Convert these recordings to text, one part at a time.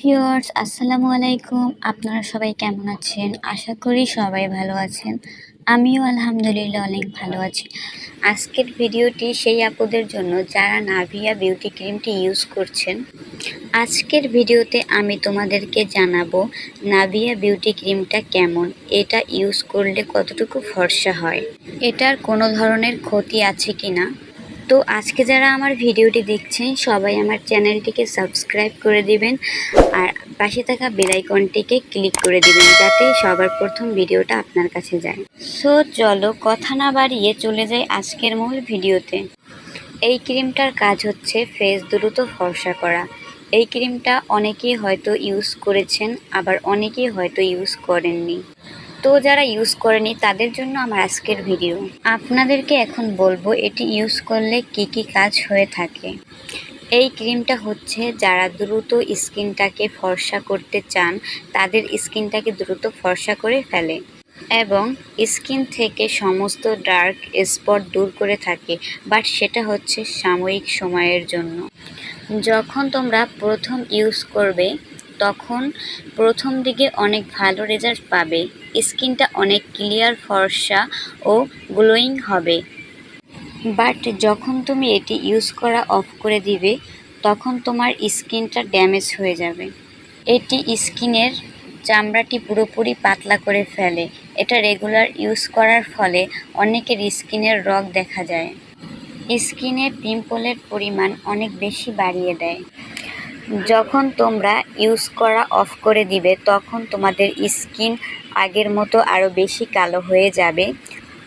Viewers আসসালামু আলাইকুম। আপনারা সবাই কেমন আছেন? আশা করি সবাই ভালো আছেন। আমিও আলহামদুলিল্লাহ অনেক ভালো আছি। আজকের ভিডিওটি সেই আপুদের জন্য যারা নাভিয়া বিউটি ক্রিমটি ইউজ করছেন। আজকের ভিডিওতে আমি তোমাদেরকে জানাব নাভিয়া বিউটি ক্রিমটা কেমন, এটা ইউজ করলে কতটুকু ফর্সা হয়, এটার কোনো ধরনের ক্ষতি আছে কি না তো আজকে যারা আমার ভিডিওটি দেখছেন, সবাই আমার চ্যানেলটিকে সাবস্ক্রাইব করে দিবেন আর পাশে থাকা বেলাইকনটিকে ক্লিক করে দিবেন যাতে সবার প্রথম ভিডিওটা আপনার কাছে যায়। সো চলো কথা না বাড়িয়ে চলে যাই আজকের মূল ভিডিওতে। এই ক্রিমটার কাজ হচ্ছে ফেস দ্রুত ফর্সা করা। এই ক্রিমটা অনেকেই হয়তো ইউজ করেছেন, আবার অনেকেই হয়তো ইউজ করেননি। তো যারা ইউজ করেনি, তাদের জন্য আমার আজকের ভিডিও আপনাদেরকে এখন বলব, এটি ইউজ করলে কি কি কাজ হয়ে থাকে। এই ক্রিমটা হচ্ছে, যারা দ্রুত স্কিনটাকে ফর্সা করতে চান, তাদের স্কিনটাকে দ্রুত ফর্সা করে ফেলে। এবং স্কিন থেকে সমস্ত ডার্ক স্পট দূর করে থাকে বাট সেটা হচ্ছে সাময়িক সময়ের জন্য। যখন তোমরা প্রথম ইউজ করবে, তখন প্রথম দিকে অনেক ভালো রেজাল্ট পাবে। স্কিনটা অনেক ক্লিয়ার, ফর্সা ও গ্লোয়িং হবে। বাট যখন তুমি এটি ইউজ করা অফ করে দিবে, তখন তোমার স্কিনটা ড্যামেজ হয়ে যাবে। এটি স্কিনের চামড়াটি পুরোপুরি পাতলা করে ফেলে। এটা রেগুলার ইউজ করার ফলে অনেকের স্কিনের রগ দেখা যায়। স্কিনে পিম্পলের পরিমাণ অনেক বেশি বাড়িয়ে দেয়। যখন তোমরা ইউজ করা অফ করে দিবে, তখন তোমাদের স্কিন আগের মতো আরও বেশি কালো হয়ে যাবে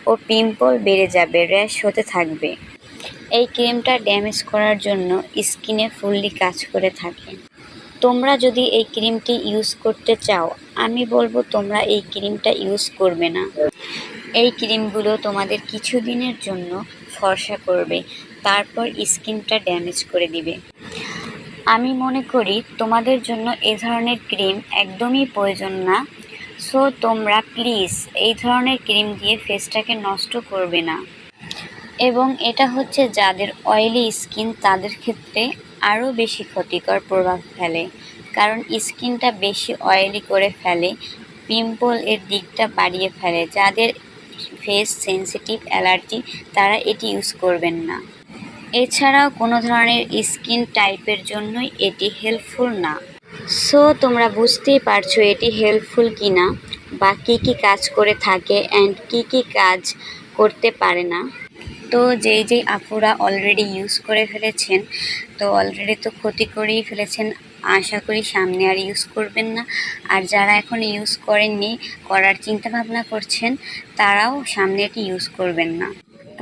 ও পিম্পল বেড়ে যাবে র্যাশ হতে থাকবে। এই ক্রিমটা ড্যামেজ করার জন্য স্কিনে ফুললি কাজ করে থাকে। তোমরা যদি এই ক্রিমটি ইউজ করতে চাও, আমি বলব তোমরা এই ক্রিমটা ইউজ করবে না। এই ক্রিমগুলো তোমাদের কিছু দিনের জন্য ফর্সা করবে, তারপর স্কিনটা ড্যামেজ করে দিবে। আমি মনে করি তোমাদের জন্য এ ধরনের ক্রিম একদমই প্রয়োজন না। সো তোমরা প্লিজ এই ধরনের ক্রিম দিয়ে ফেসটাকে নষ্ট করবে না। এবং এটা হচ্ছে যাদের অয়েলি স্কিন, তাদের ক্ষেত্রে আরও বেশি ক্ষতিকর প্রভাব ফেলে। কারণ স্কিনটা বেশি অয়েলি করে ফেলে, পিম্পল এর দিকটা বাড়িয়ে ফেলে। যাদের ফেস সেন্সিটিভ অ্যালার্জি, তারা এটি ইউজ করবেন না। এছাড়াও কোনো ধরনের স্কিন টাইপের জন্যই এটি হেল্পফুল না। সো তোমরা বুঝতেই পারছ এটি হেল্পফুল কি না বা কী কী কাজ করে থাকে অ্যান্ড কী কী কাজ করতে পারে না। তো যেই যেই আপুরা অলরেডি ইউজ করে ফেলেছেন, তো অলরেডি তো ক্ষতি করেই ফেলেছেন, আশা করি সামনে আর ইউজ করবেন না। আর যারা এখন ইউজ করেননি, করার চিন্তা ভাবনা করছেন, তারাও সামনে এটি ইউজ করবেন না।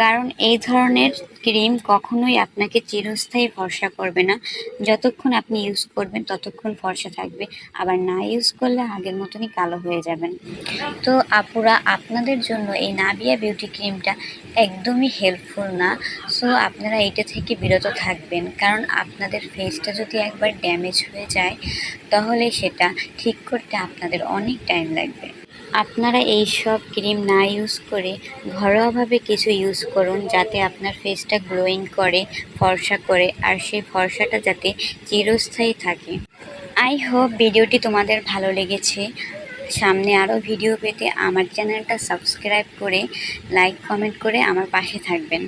কারণ এই ধরনের ক্রিম কখনোই আপনাকে চিরস্থায়ী ফর্সা করবে না। যতক্ষণ আপনি ইউজ করবেন, ততক্ষণ ফর্সা থাকবে। আবার না ইউজ করলে আগের মতনই কালো হয়ে যাবেন। তো আপুরা, আপনাদের জন্য এই নাবিয়া বিউটি ক্রিমটা একদমই হেল্পফুল না। সো আপনারা এইটা থেকে বিরত থাকবেন। কারণ আপনাদের ফেসটা যদি একবার ড্যামেজ হয়ে যায়, তাহলে সেটা ঠিক করতে আপনাদের অনেক টাইম লাগবে। আপনারা এই সব ক্রিম না ইউজ করে ঘরোয়াভাবে কিছু ইউজ করুন, যাতে আপনার ফেসটা গ্লোয়িং করে, ফর্সা করে, আর সেই ফর্সাটা যাতে চিরস্থায়ী থাকে। আই হোপ ভিডিওটি তোমাদের ভালো লেগেছে। সামনে আরও ভিডিও পেতে আমার চ্যানেলটা সাবস্ক্রাইব করে লাইক কমেন্ট করে আমার পাশে থাকবেন।